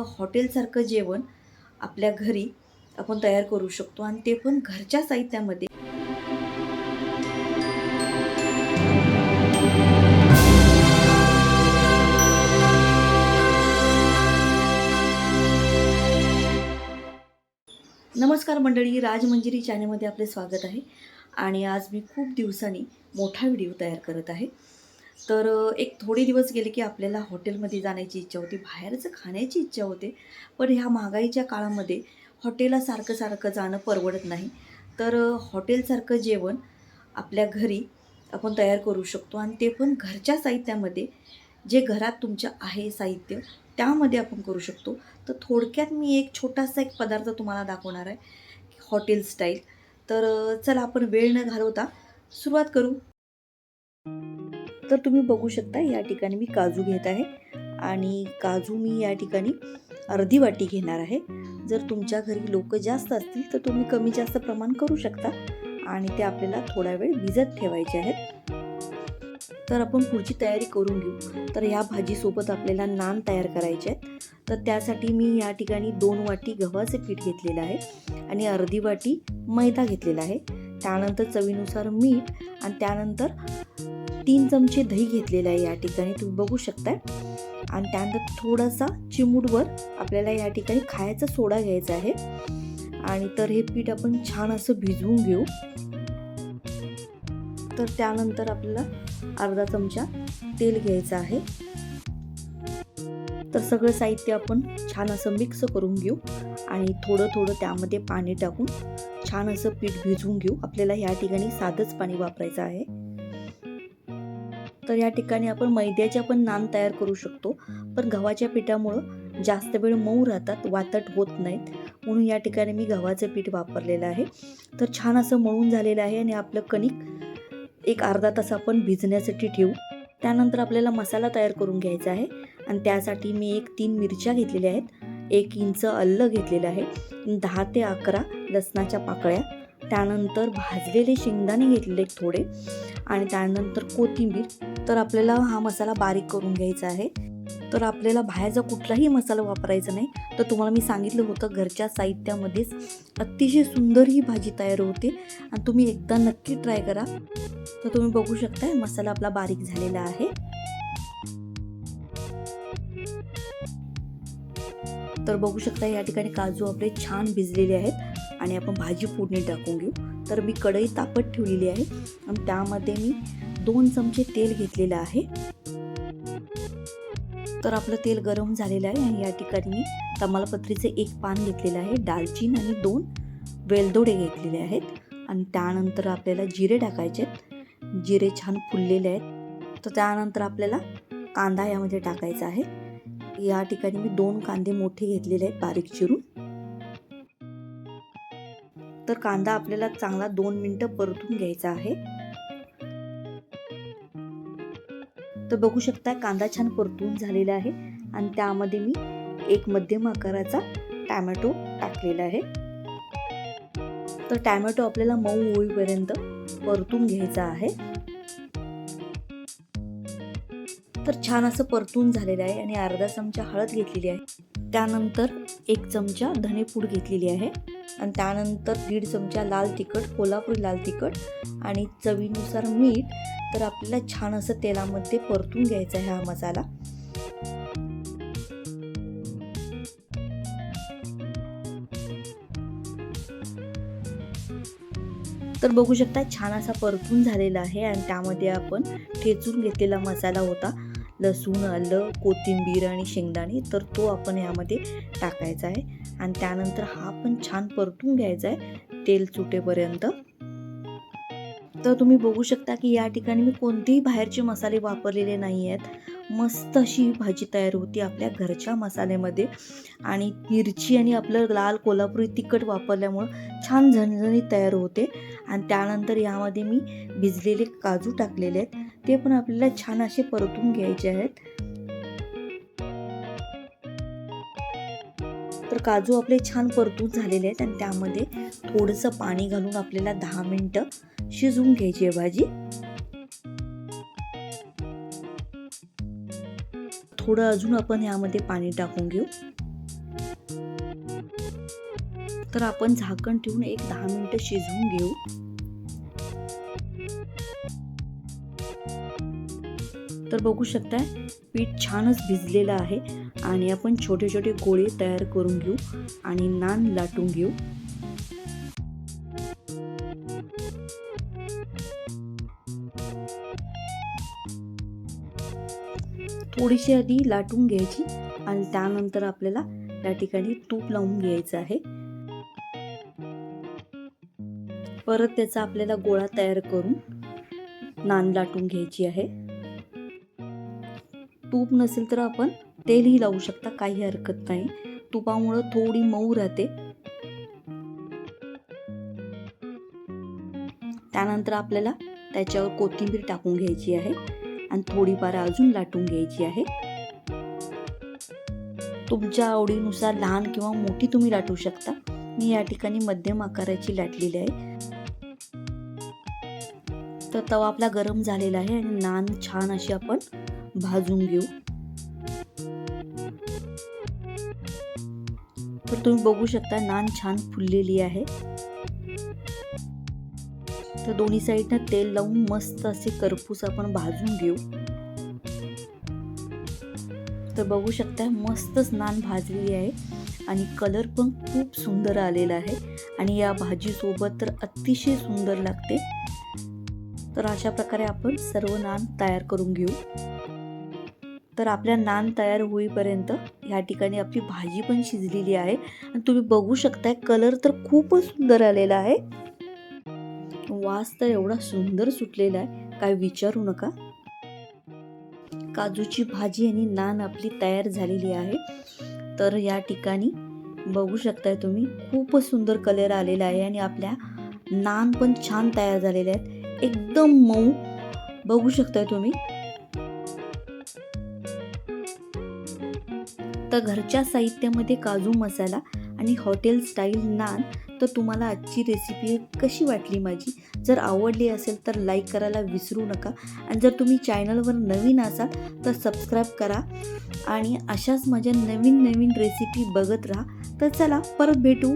हॉटेलसारखं जेवण आपल्या घरी आपण तयार करू शकतो आणि ते पण घरच्या साहित्यामध्ये. नमस्कार मंडळी राजमंजिरी चॅनलमध्ये आपले स्वागत आहे. आणि आज मी खूप दिवसांनी मोठा व्हिडिओ तयार करत आहे. तर एक थोडे दिवस गेले की आपल्याला हॉटेलमध्ये जाण्याची इच्छा होती बाहेरचं खाण्याची इच्छा होते. पण ह्या महागाईच्या काळामध्ये हॉटेलला सारखं सारखं जाणं परवडत नाही. तर हॉटेलसारखं जेवण आपल्या घरी आपण तयार करू शकतो आणि ते पण घरच्या साहित्यामध्ये. जे घरात तुमच्या आहे साहित्य त्यामध्ये आपण करू शकतो. तर थोडक्यात मी एक छोटासा एक पदार्थ तुम्हाला दाखवणार आहे हॉटेल स्टाईल. तर चला आपण वेळ न घालवता सुरुवात करू. तर तुम्ही बघू शकता या ठिकाणी मी काजू घेत आहे. आणि काजू मी या ठिकाणी अर्धी वाटी घेणार आहे. जर तुमच्या घरी लोक जास्त असतील तर तुम्ही कमी जास्त प्रमाण करू शकता. आणि ते आपल्याला थोडा वेळ भिजत ठेवायचे आहेत. तर आपण पुढची तयारी करून घेऊ. तर ह्या भाजीसोबत आपल्याला नान तयार करायचे आहेत. तर त्यासाठी मी या ठिकाणी दोन वाटी गव्हाचे पीठ घेतलेलं आहे. आणि अर्धी वाटी मैदा घेतलेला आहे. त्यानंतर चवीनुसार मीठ आणि त्यानंतर तीन चमचे दही घेतलेले आहे या ठिकाणी. तुम्ही बघू शकताय. आणि त्यानंतर थोडासा चिमूटवर आपल्याला या ठिकाणी खायचा सोडा घ्यायचा आहे. आणि तर हे पीठ आपण छान असं भिजवून घेऊ. तर त्यानंतर आपल्याला अर्धा चमचा तेल घ्यायचं आहे. तर सगळं साहित्य आपण छान असं मिक्स करून घेऊ. आणि थोडं थोडं त्यामध्ये पाणी टाकून छान असं पीठ भिजवून घेऊ. आपल्याला ह्या ठिकाणी साधंच पाणी वापरायचं आहे. तर या ठिकाणी आपण मैद्याच्या पण नान तयार करू शकतो. पण गव्हाच्या पिठामुळं जास्त वेळ मऊ राहतात वातट होत नाहीत. म्हणून या ठिकाणी मी गव्हाचं पीठ वापरलेलं आहे. तर छान असं मळून झालेलं आहे आणि आपलं कणिक एक अर्धा तास आपण भिजण्यासाठी ठेवू. त्यानंतर आपल्याला मसाला तयार करून घ्यायचा आहे. आणि त्यासाठी मी एक तीन मिरच्या घेतलेल्या आहेत. एक इंच अल्लं घेतलेलं आहे. दहा ते अकरा लसणाच्या पाकळ्या. त्यानंतर भाजलेले शेंगदाणे घेतलेले थोडे आणि त्यानंतर कोथिंबीर. तर आपल्याला हा मसाला बारीक करून घ्यायचा आहे. तर आपल्याला बाहेरचा कुठलाही मसाला वापरायचा नाही. तर तुम्हाला मी सांगितलं होतं घरच्या साहित्यामध्येच अतिशय सुंदर ही भाजी तयार होते आणि तुम्ही एकदा नक्की ट्राय करा. तर तुम्ही बघू शकता मसाला आपला बारीक झालेला आहे. तर बघू शकता या ठिकाणी काजू आपले छान भिजलेले आहेत. आणि आपण भाजी फोडणी टाकून घेऊ. तर मी कढई तापत ठेवलेली आहे. आणि त्यामध्ये मी दोन चमचे तेल घेतलेलं आहे. तर आपलं तेल गरम झालेलं आहे आणि या ठिकाणी मी तमालपत्रीचे एक पान घेतलेलं आहे. दालचीन आणि दोन वेलदोडे घेतलेले आहेत. आणि त्यानंतर आपल्याला जिरे टाकायचे आहेत. जिरे छान फुललेले आहेत. तर त्यानंतर आपल्याला कांदा यामध्ये टाकायचा आहे. या ठिकाणी मी दोन कांदे मोठे घेतलेले आहेत बारीक चिरून. तर कांदा आपल्याला चांगला दोन मिनटं परतून घ्यायचा आहे. तर बघू शकता कांदा छान परतून झालेला आहे आणि त्यामध्ये मी एक मध्यम आकाराचा टॅमॅटो टाकलेला आहे. तर टॅमॅटो आपल्याला मऊ होईपर्यंत परतून घ्यायचा आहे. तर छान असं परतून झालेलं आहे आणि अर्धा चमचा हळद घेतलेली आहे. त्यानंतर एक चमचा धनेपूड घेतलेली आहे. आणि त्यानंतर दीड चमचा लाल तिखट कोल्हापुरी लाल तिखट आणि चवीनुसार मीठ. तर आपल्याला छान असं तेलामध्ये परतून घ्यायचा आहे हा मसाला. तर बघू शकता छान असा परतून झालेला आहे आणि त्यामध्ये आपण ठेचून घेतलेला मसाला होता. लसूण आलं कोथिंबीर आणि शेंगदाणे तर तो आपण यामध्ये टाकायचा आहे. आणि त्यानंतर हा पण छान परतून घ्यायचा आहे तेल सुटेपर्यंत. तर तुम्ही बघू शकता की या ठिकाणी मी कोणतेही बाहेरचे मसाले वापरलेले नाही आहेत. मस्त अशी भाजी तयार होती आपल्या घरच्या मसाल्यामध्ये. आणि मिरची आणि आपलं लाल कोल्हापुरी तिखट वापरल्यामुळं छान झणझणीत तयार होते. आणि त्यानंतर यामध्ये मी भिजलेले काजू टाकलेले आहेत. ते पण आपल्याला छान असे परतून घ्यायचे आहेत. तर काजू आपले छान परतून झालेले आहेत आणि त्यामध्ये थोडंसं पाणी घालून आपल्याला दहा मिनटं शिजवून घ्यायची आहे भाजी. थोडं अजून आपण यामध्ये पाणी टाकून घेऊ. तर आपण झाकण ठेवून एक दहा मिनटं शिजवून घेऊ. तर बघू शकताय पीठ छानच भिजलेलं आहे. आणि आपण छोटे छोटे गोळे तयार करून घेऊ आणि नान लाटून घेऊ. थोडीशी आधी लाटून घ्यायची आणि त्यानंतर आपल्याला त्या ठिकाणी तूप लावून घ्यायचं आहे. परत त्याचा आपल्याला गोळा तयार करून नान लाटून घ्यायची आहे. तूप नसेल तर आपण तेलही लावू शकता काही हरकत नाही. तुपामुळं थोडी मऊ राहते. त्यानंतर आपल्याला त्याच्यावर कोथिंबीर टाकून घ्यायची आहे आणि थोडीफार अजून लाटून घ्यायची आहे. तुमच्या आवडीनुसार लहान किंवा मोठी तुम्ही लाटू शकता. मी या ठिकाणी मध्यम आकाराची लाटलेली आहे. तर तवा आपला गरम झालेला आहे आणि नान छान अशी आपण भाजून घेऊ. तर तुम्ही बघू शकता नान छान फुललेली आहे. तर दोन्ही साईडनं तेल लावून मस्त असे करपूस आपण भाजून घेऊ. तर बघू शकता मस्तच नान भाजलेली आहे आणि कलर पण खूप सुंदर आलेला आहे आणि या भाजीसोबत तर अतिशय सुंदर लागते. तर अशा प्रकारे आपण सर्व नान तयार करून घेऊ. तर आपल्या नान तयार होईपर्यंत ह्या ठिकाणी आपली भाजी पण शिजलेली आहे. आणि तुम्ही बघू शकताय कलर तर खूपच सुंदर आलेला आहे. वास तर एवढा सुंदर सुटलेला आहे काय विचारू नका. काजूची भाजी आणि नान आपली तयार झालेली आहे. तर या ठिकाणी बघू शकताय तुम्ही खूपच सुंदर कलर आलेला आहे आणि आपल्या नान पण छान तयार झालेले आहेत. एकदम मऊ बघू शकताय तुम्ही. तर घरच्या साहित्यामध्ये काजू मसाला आणि हॉटेल स्टाईल नान तर तुम्हाला आजची रेसिपी कशी वाटली माझी? जर आवडली असेल तर लाईक करायला विसरू नका. आणि जर तुम्ही चॅनलवर नवीन असाल तर सबस्क्राईब करा. आणि अशाच माझ्या नवीन नवीन रेसिपी बघत राहा. तर चला परत भेटू.